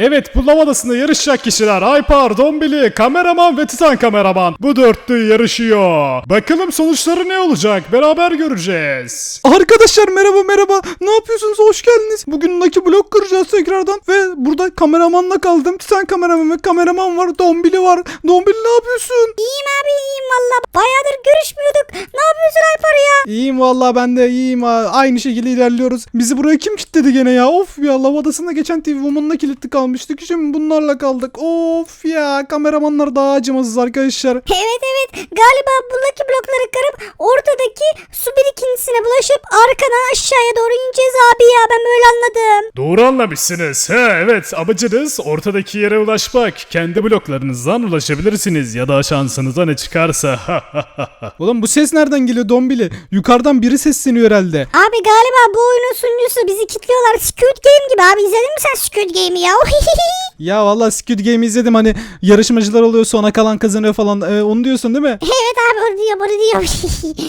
Evet bu lav adasında yarışacak kişiler Aypar, Dombili, kameraman ve Titan kameraman. Bu dörtlü yarışıyor. Bakalım sonuçları ne olacak beraber göreceğiz. Arkadaşlar merhaba merhaba. Ne yapıyorsunuz? Hoş geldiniz. Bugün Lucky Block kıracağız tekrardan. Ve burada kameramanla kaldım. Titan kameraman ve kameraman var. Dombili var. Dombili ne yapıyorsun? İyiyim abi iyiyim valla. Bayağıdır görüşmüyorduk. Ne yapıyorsun Alper ya? İyiyim vallahi ben de iyiyim. ha. Aynı şekilde ilerliyoruz. Bizi buraya kim kilitledi gene ya? Of ya lav adasında geçen TV Woman'la kilitli kalmıştık. Şimdi bunlarla kaldık. Of ya kameramanlar daha acımasız arkadaşlar. Evet evet galiba bu Lucky blokları kırıp ortadaki su birikintisine bulaşıp arkadan aşağıya doğru ineceğiz abi ya ben böyle anladım. Doğru anlamışsınız. He evet amacınız ortadaki yere ulaşmak. Kendi bloklarınızdan ulaşabilirsiniz ya da şansınıza ne çıkarsa. Oğlum bu ses nereden geliyor Dombili? Yukarıdan biri sesleniyor herhalde. Abi galiba bu oyunun sunucusu bizi kilitliyorlar. Squid Game gibi abi izledin mi sen Squid Game'i ya? Ya vallahi Squid Game izledim hani yarışmacılar oluyor sona kalan kazanıyor falan. Ee, onu diyorsun değil mi? evet abi onu diyor bunu diyor.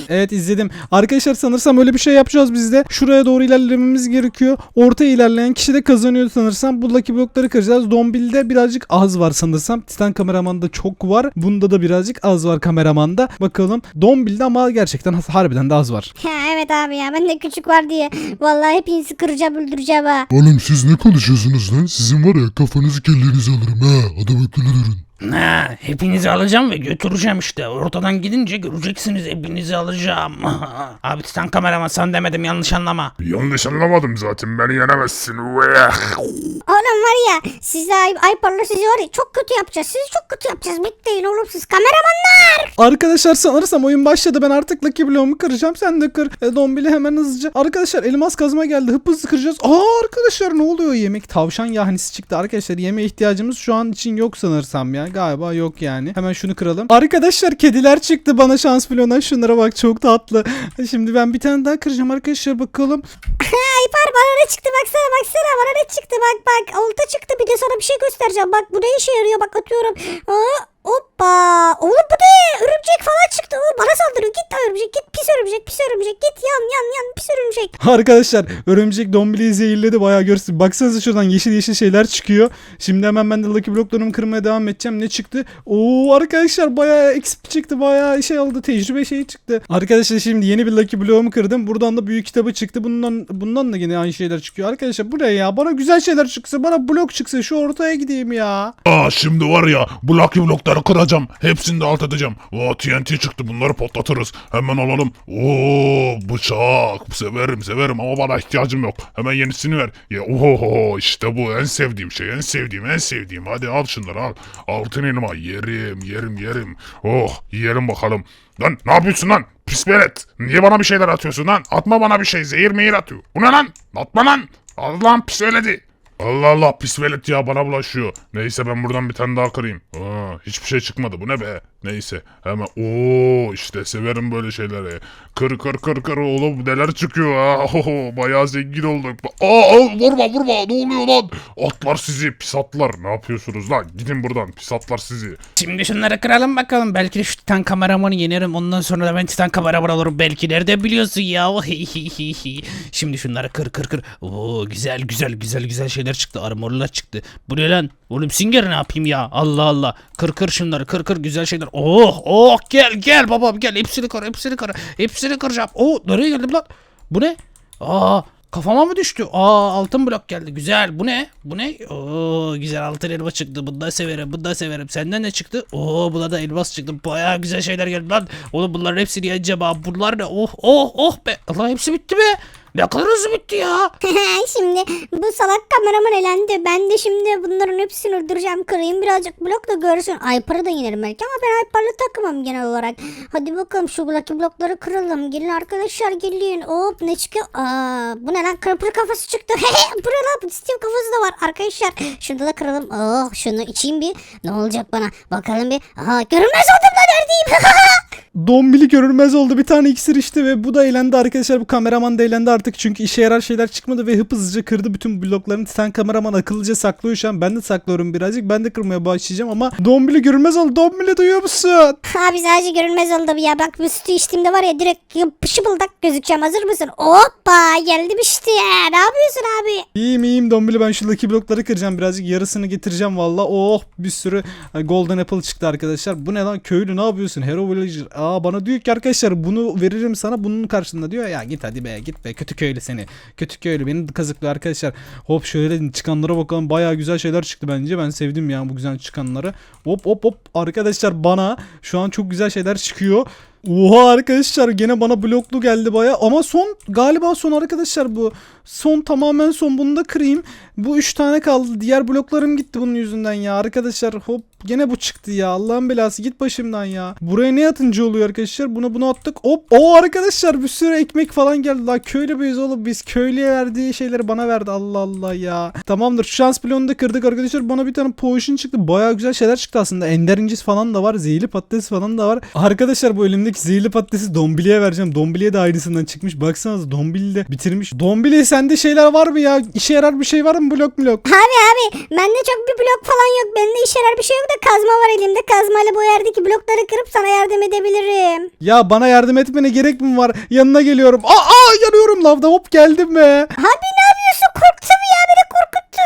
Evet izledim. Arkadaşlar sanırsam öyle bir şey yapacağız biz de. Şuraya doğru ilerlememiz gerekiyor. Orta ilerleyen kişi de kazanıyor sanırsam. Bu Lucky blokları kıracağız. Dombil'de birazcık az var sanırsam. Titan kameramanda çok var. Bunda da birazcık az var kameramanda. Bakalım. Dombil'de ama gerçekten harbiden de az var. Ha, evet abi ya ben de küçük var diye. Vallahi hepinizi kıracağım öldüreceğim ha. Oğlum siz ne konuşuyorsunuz lan? Sizin var kafanızı kellenizi alırım ha. Adam akıllı durun. Ha, hepinizi alacağım ve götüreceğim işte. Ortadan gidince göreceksiniz hepinizi alacağım. Abi Titan kameraman sen demedim yanlış anlama. Yanlış anlamadım zaten beni yenemezsin. Oğlum var ya size Ay Aypar'la sizi var ya çok kötü yapacağız. Sizi çok kötü yapacağız. Bekleyin oğlum siz kameramanlar. Arkadaşlar sanırsam oyun başladı. Ben artık Lucky bloğumu kıracağım. Sen de kır. E, Dombili hemen hızlıca. Arkadaşlar elmas kazma geldi. Hıp hızlı kıracağız. Aa arkadaşlar ne oluyor? Yemek tavşan yahnisi çıktı. Arkadaşlar yeme ihtiyacımız şu an için yok sanırsam ya. Galiba yok yani. Hemen şunu kıralım. Arkadaşlar kediler çıktı bana şans bloğuna. Şunlara bak çok tatlı. Şimdi ben bir tane daha kıracağım arkadaşlar bakalım. Aypar bana ne çıktı baksana baksana bana ne çıktı bak bak olta çıktı bir de sana bir şey göstereceğim bak bu ne işe yarıyor bak atıyorum. Aa, hoppa oğlum bu ne örümcek falan çıktı oğlum bana saldırıyor git lan örümcek git pis örümcek pis örümcek git yan yan yan pis örümcek. Arkadaşlar örümcek Dombili'yi zehirledi bayağı görsün. Baksanıza şuradan yeşil yeşil şeyler çıkıyor. Şimdi hemen ben de Lucky bloklarımı kırmaya devam edeceğim. Ne çıktı? Oo arkadaşlar bayağı XP çıktı. Bayağı şey oldu. Tecrübe şeyi çıktı. Arkadaşlar şimdi yeni bir Lucky bloğumu kırdım. Buradan da büyük kitabı çıktı. Bundan bundan da yine aynı şeyler çıkıyor. Arkadaşlar buraya ya. Bana güzel şeyler çıksa. Bana blok çıksa. Şu ortaya gideyim ya. Aa şimdi var ya bu Lucky blokları kıracağım. Hepsini de alt edeceğim. Oo TNT çıktı bunları patlatırız. Hemen alalım. Oo bıçak. Severim severim ama bana ihtiyacım yok. Hemen yenisini ver. Ya, oho işte bu en sevdiğim şey. En sevdiğim en sevdiğim. Hadi al şunları al. Altın elma yerim yerim yerim. Oh yiyelim bakalım. Lan ne yapıyorsun lan? Pis velet. Niye bana bir şeyler atıyorsun lan? Atma bana bir şey. Zehir mehir atıyor. Bu ne lan? Atma lan. Allah'ım pis veledi. Allah Allah pis velet ya bana bulaşıyor. Neyse ben buradan bir tane daha kırayım. Aa, hiçbir şey çıkmadı bu ne be. Neyse hemen ooo işte severim böyle şeyleri. Kır kır kır kır oğlum neler çıkıyor ha. Oho, bayağı zengin olduk. Aa, aa, vurma vurma ne oluyor lan? Atlar sizi pis atlar. Ne yapıyorsunuz lan? Gidin buradan pis atlar sizi. Şimdi şunları kıralım bakalım. Belki de şu Titan kameramanı yenerim. Ondan sonra da ben Titan kameraman olurum. Belki nerede biliyorsun ya. Şimdi şunları kır kır kır. Oo güzel güzel güzel güzel şeyler çıktı. Armorlar çıktı. Bu ne lan? Oğlum Singer ne yapayım ya? Allah Allah. Kır kır şunları kır kır güzel şeyler. Oh oh gel gel babam gel. Hepsini kır hepsini kır. Hepsini kıracağım. Oo nereye geldim lan? Bu ne? Aa Kafama mı düştü? Aa altın blok geldi. Güzel. Bu ne? Bu ne? Oo güzel altın elma çıktı. Bunu da severim. Bunu da severim. Senden ne çıktı? Oo buna da elmas çıktı. Baya güzel şeyler geldi lan. Oğlum bunların hepsini yeneceğim abi. Bunlar ne? Oh oh oh be. Allah hepsi bitti be. Ne kadar hızlı bitti ya. şimdi bu salak kameraman elendi. Ben de şimdi bunların hepsini öldüreceğim. Kırayım birazcık blok da görsün. Aypar'ı da yenerim belki ama ben Aypar'la takımım genel olarak. Hadi bakalım şu Lucky blokları kıralım. Gelin arkadaşlar gelin. Hop ne çıkıyor? Aa, bu ne lan? Kırpır kafası çıktı. bu ne lan? Steve kafası da var arkadaşlar. Şunu da kıralım. Oh şunu içeyim bir. Ne olacak bana? Bakalım bir. Aha görünmez oldum lan neredeyim? Dombili görünmez oldu. Bir tane iksir içti ve bu da eğlendi arkadaşlar. Bu kameraman da eğlendi artık. Çünkü işe yarar şeyler çıkmadı ve hıp hızlıca kırdı bütün bloklarını. Titan kameraman akıllıca saklıyor şu an. Ben de saklıyorum birazcık. Ben de kırmaya başlayacağım ama Dombili görünmez oldu. Dombili duyuyor musun? Abi sadece görünmez oldu bu ya. Bak bu sütü içtiğimde var ya direkt şıpıldak gözükeceğim. Hazır mısın? Hoppa geldim işte. Ne yapıyorsun abi? İyiyim iyiyim Dombili. Ben şu Lucky blokları kıracağım birazcık. Yarısını getireceğim valla. Oh bir sürü Golden Apple çıktı arkadaşlar. Bu ne lan köylü ne yapıyorsun? Hero Villager. Aa bana diyor ki arkadaşlar bunu veririm sana bunun karşılığında diyor. Ya git hadi be git be kötü köylü seni. Kötü köylü beni kazıklıyor arkadaşlar. Hop şöyle çıkanlara bakalım. Baya güzel şeyler çıktı bence. Ben sevdim ya bu güzel çıkanları. Hop hop hop arkadaşlar bana şu an çok güzel şeyler çıkıyor. Oha arkadaşlar gene bana bloklu geldi baya ama son galiba son arkadaşlar bu. Son tamamen son bunu da kırayım. Bu 3 tane kaldı. Diğer bloklarım gitti bunun yüzünden ya. Arkadaşlar hop gene bu çıktı ya. Allah'ın belası git başımdan ya. Buraya ne atınca oluyor arkadaşlar? Buna bunu attık. Hop. O arkadaşlar bir sürü ekmek falan geldi. La köylü müyüz oğlum biz? Köylüye verdiği şeyleri bana verdi. Allah Allah ya. Tamamdır. Şans bloğunu da kırdık arkadaşlar. Bana bir tane potion çıktı. Baya güzel şeyler çıktı aslında. Ender incisi falan da var. Zehirli patates falan da var. Arkadaşlar bu elimdeki zehirli patatesi Dombili'ye vereceğim. Dombili'ye de aynısından çıkmış. Baksanıza Dombili de bitirmiş. Dombili sende şeyler var mı ya? İşe yarar bir şey var mı blok blok? Abi abi bende çok bir blok falan yok. Bende işe yarar bir şey yok da kazma var elimde. Kazmayla bu yerdeki blokları kırıp sana yardım edebilirim. Ya bana yardım etmene gerek mi var? Yanına geliyorum. Aa, aa yanıyorum lavda. Hop geldim be. Abi ne yapıyorsun? Korktum ya beni korkuttun.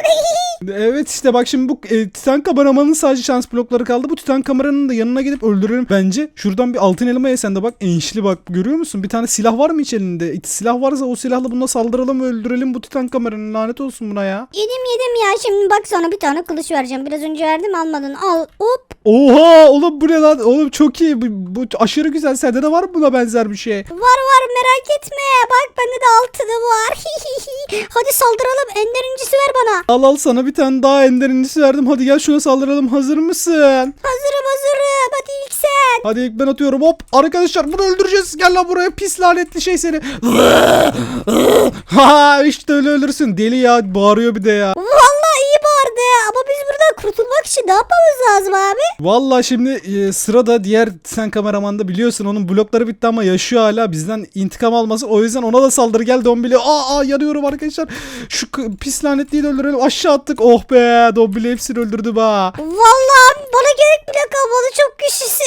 Evet işte bak şimdi bu e, Titan kameramanın sadece şans blokları kaldı. Bu Titan kameranın da yanına gidip öldürelim bence. Şuradan bir altın elma ye sen de bak enişli bak görüyor musun? Bir tane silah var mı hiç elinde? Silah varsa o silahla buna saldıralım öldürelim bu Titan kameranın lanet olsun buna ya. yedim yedim ya şimdi bak sana bir tane kılıç vereceğim. Biraz önce verdim almadın. Al hop. Oha oğlum bu ne lan? Oğlum çok iyi. Bu, bu aşırı güzel. Sende de var mı buna benzer bir şey? Var var merak etme. Bak bende de altını var. Hadi saldıralım. Ender incisi ver bana. Al al sana bir tane daha ender incisi verdim. Hadi gel şuna saldıralım. Hazır mısın? Hazırım hazırım. Hadi ilk sen. Hadi ilk ben atıyorum. Hop arkadaşlar bunu öldüreceğiz. Gel lan buraya pis lanetli şey seni. ha işte öyle ölürsün. Deli ya bağırıyor bir de ya. Vallahi iyi bağırdı. Ama biz buradan kurtulmak için ne yapmamız lazım abi? Vallahi şimdi e, sırada diğer sen kameramanda biliyorsun onun blokları bitti ama yaşıyor hala bizden intikam alması. O yüzden ona da saldırı gel Dombili. Aa, aa yanıyorum arkadaşlar. Şu pis lanetliyi de öldürelim. Aşağı attık. Oh be Dombili hepsini öldürdü ba. Vallahi bana gerek bile kalmadı. Çok güçlüsün.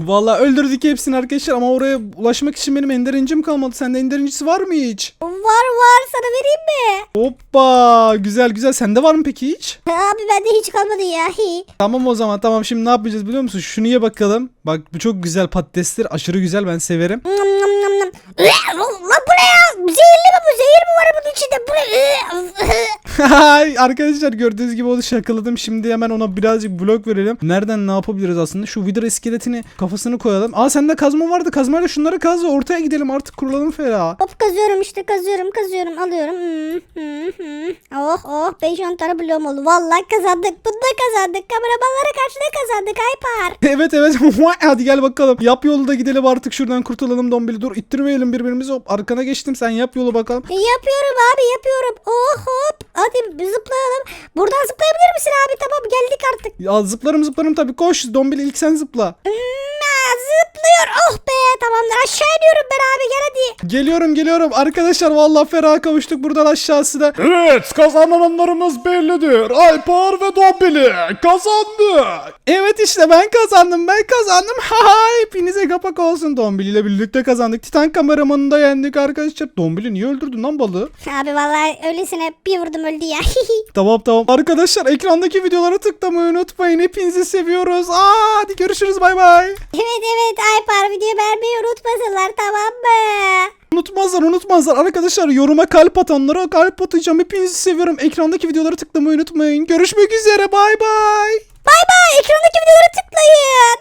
Vallahi öldürdük hepsini arkadaşlar ama oraya ulaşmak için benim ender incim kalmadı. Sende ender incisi var mı hiç? var var sana vereyim mi? Hoppa güzel güzel. Sende var mı peki hiç? Abi bende hiç kalmadı ya. Tamam o zaman tamam şimdi ne yapacağız biliyor musun? Şunu ye bakalım. Bak bu çok güzel patatesler. Aşırı güzel ben severim. Nam nam nam nam. Lan bu ne ya? Zehirli mi bu? Zehir mi var bunun içinde? Bu ne? Arkadaşlar gördüğünüz gibi onu şakaladım. Şimdi hemen ona birazcık blok verelim. Nereden ne yapabiliriz aslında? Şu Wither iskeletini kafasını koyalım. Aa sende kazma vardı. Kazmayla şunları kaz ve ortaya gidelim artık kurulalım Fera. Hop kazıyorum işte kazıyorum kazıyorum alıyorum. Hmm, hmm, hmm. Oh oh 5-10 tane bloğum oldu. Vallahi kazandık. Bunda kazandık. Kameramanlara karşı da kazandık Aypar. evet evet. Hadi gel bakalım. Yap yolu da gidelim artık şuradan kurtulalım Dombili. Dur ittirmeyelim birbirimizi. Hop arkana geçtim. Sen yap yolu bakalım. E, yapıyorum abi yapıyorum. Oh hop. Hadi zıplayalım. Buradan zıplayabilir misin abi? Tamam geldik artık. Ya zıplarım zıplarım tabii. Koş Dombili ilk sen zıpla. Ha, zıplıyor. Oh be tamamdır aşağı iniyorum ben abi gel hadi. Geliyorum geliyorum. Arkadaşlar vallahi Ferah'a kavuştuk buradan aşağısına. Evet kazananlarımız bellidir. Alpar ve Dombili kazandı. Evet işte ben kazandım ben kazandım. Haha hepinize kapak olsun. Dombili ile birlikte kazandık. Titan kameramanını da yendik arkadaşlar. Dombili niye öldürdün lan balığı? Abi vallahi öylesine bir vurdum öldü ya. Tamam tamam. Arkadaşlar ekrandaki videolara tıklamayı unutmayın. Hepinizi seviyoruz. Aa, hadi görüşürüz bay bay. evet evet yapar video vermeyi unutmasınlar tamam mı? Unutmazlar unutmazlar. Arkadaşlar yoruma kalp atanlara kalp atacağım. Hepinizi seviyorum. Ekrandaki videoları tıklamayı unutmayın. Görüşmek üzere bay bay. Bay bay ekrandaki videoları tıklayın.